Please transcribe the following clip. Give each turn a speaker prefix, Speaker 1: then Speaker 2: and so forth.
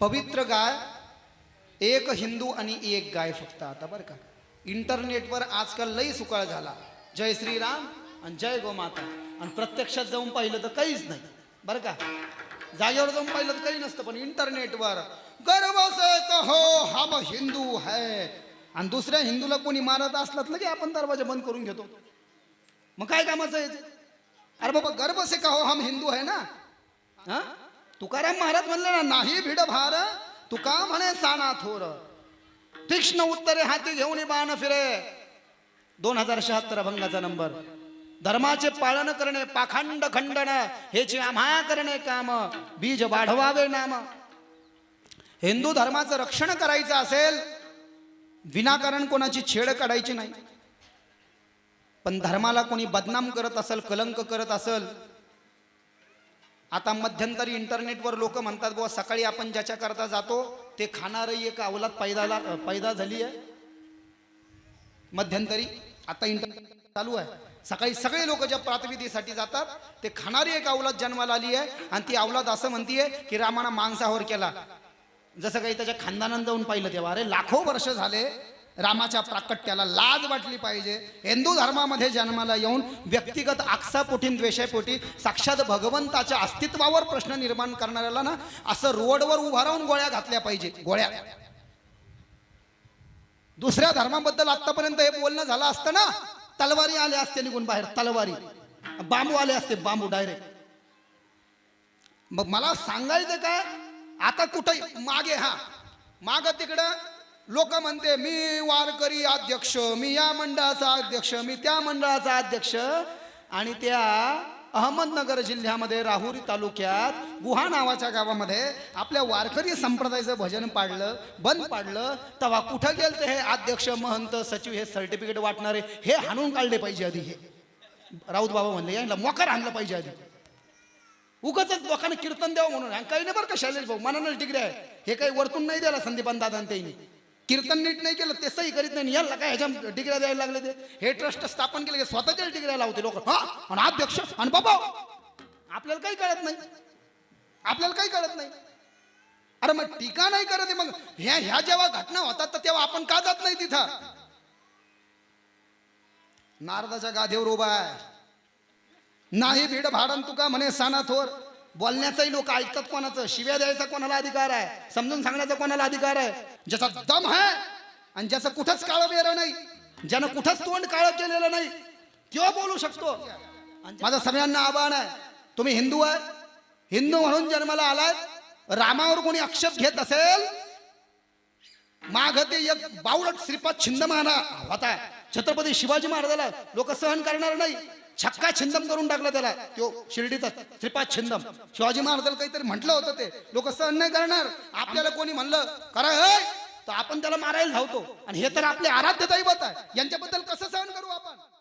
Speaker 1: पवित्र गाय एक हिंदू आणि एक गाय फक्त आता बरं का. इंटरनेटवर आजकाल लई सुकाळ झाला. जय श्रीराम आणि जय गोमाता आणि प्रत्यक्षात जाऊन पाहिलं तर काहीच नाही. बरं का? जागेवर जाऊन पाहिलं तर काही नसतं पण इंटरनेटवर गर्व से हा हो, हम हिंदू है. आणि दुसऱ्या हिंदूला कोणी मारत असलं की आपण दरवाजा बंद करून घेतो. मग काय कामाचं आहे? ते अरे बाबा गर्व से कहो हम हिंदू है ना? हा? तुकाराम महाराज म्हणले ना नाही भिड भार तुका म्हणे साना थोर. तीक्ष्ण उत्तरे हाती घेऊन बाण फिरे. दोन हजार शहात्तर अभंगाचा नंबर. धर्माचे पालन करणे पाखंड खंडन हेचे आम्हा करणे काम बीज वाढवावे नाम. हिंदू धर्माचं रक्षण करायचं असेल विनाकारण कोणाची छेड काढायची नाही. पण धर्माला कोणी बदनाम करत असेल कलंक करत असेल आता मध्यंतरी इंटरनेटवर लोक म्हणतात बुवा सकाळी आपण ज्याच्या करता जातो ते खाणारही एक अवलाद पैदाला पैदा झाली आहे. मध्यंतरी आता इंटरनेट चालू आहे. सकाळी सगळे लोक ज्या प्रातविधीसाठी जातात ते खाणारी एक अवलाद जन्माला आली आहे आणि ती अवलाद असं म्हणतीये की रामाना मांसावर केला. जसं काही त्याच्या खानदानानं जाऊन पाहिलं तेव्हा. अरे लाखो वर्ष झाले रामाच्या प्राकट्याला लाज वाटली पाहिजे. हिंदू धर्मामध्ये जन्माला येऊन व्यक्तिगत आक्षापोटी द्वेषापोटी साक्षात भगवंताच्या अस्तित्वावर प्रश्न निर्माण करणाऱ्याला ना असं रोडवर उभा राहून गोळ्या घातल्या पाहिजे. गोळ्या. दुसऱ्या धर्माबद्दल आतापर्यंत हे बोलणं झालं असतं ना. तलवारी आले असते निघून बाहेर तलवारी. बांबू आले असते बांबू डायरेक्ट मग मला सांगायचं काय? आता कुठं मागे हा. माग तिकडं लोक म्हणते मी वारकरी अध्यक्ष मी या मंडळाचा अध्यक्ष मी त्या मंडळाचा अध्यक्ष. आणि त्या अहमदनगर जिल्ह्यामध्ये राहुरी तालुक्यात गुहा नावाच्या गावामध्ये आपल्या वारकरी संप्रदायाचं भजन पाडलं बंद पाडलं. तेव्हा कुठं गेलं हे अध्यक्ष महंत सचिव हे सर्टिफिकेट वाटणारे हे हाणून काढले पाहिजे आधी हे. राऊत बाबा म्हणले यांना मोकार आणलं पाहिजे आधी. उगच लोकांना कीर्तन द्यावं म्हणून काही नाही बरं का शैलेश भाऊ मनानं डिग्री आहे. हे काही वरतून नाही द्यायला संदीपान दादा त्यांनी. कीर्तन नीट नाही केलं ते सही करीत नाही. याला काय ह्याच्या डिग्र्या द्यायला लागले ते? हे ट्रस्ट स्थापन केले की स्वतःच्याच डिग्र्या लावते लोक. हा? आणि अध्यक्ष आणि बाबा. आपल्याला काही कळत नाही. आपल्याला काही कळत नाही. अरे मग टीका नाही करत आहे मग. ह्या ह्या जेव्हा घटना होतात तर तेव्हा आपण का जात नाही तिथं? नारदाच्या गाधेवर उभा आहे. नाही भीड भाडन तुका म्हणे साना थोर. बोलण्याचंही लोक ऐकतात कोणाचं शिव्या द्यायचा कोणाला अधिकार आहे समजून सांगण्याचा कोणाला अधिकार आहे? ज्याचा दम आहे आणि ज्याचं कुठंच काळं वेरं नाही ज्यानं कुठंच तोंड काळं केलेलं नाही किंवा बोलू शकतो. माझं सगळ्यांना आव्हान आहे तुम्ही हिंदू आहे हिंदू म्हणून जन्माला आलाय रामावर कोणी आक्षेप घेत असेल माघ ते एक बावळट श्रीपाद छिंदमाना होता छत्रपती शिवाजी महाराजाला लोक सहन करणार नाही. छक्का छिंदम करून टाकला त्याला. तो शिर्डीचा श्रीपाद छिंदम. शिवाजी महाराजाला काहीतरी म्हटलं होतं ते. लोक सहन नाही करणार. आपल्याला कोणी म्हणलं करा तर आपण त्याला मारायला धावतो. आणि हे तर आपले आराध्य दैवत आहे. यांच्याबद्दल कसं सहन करू आपण?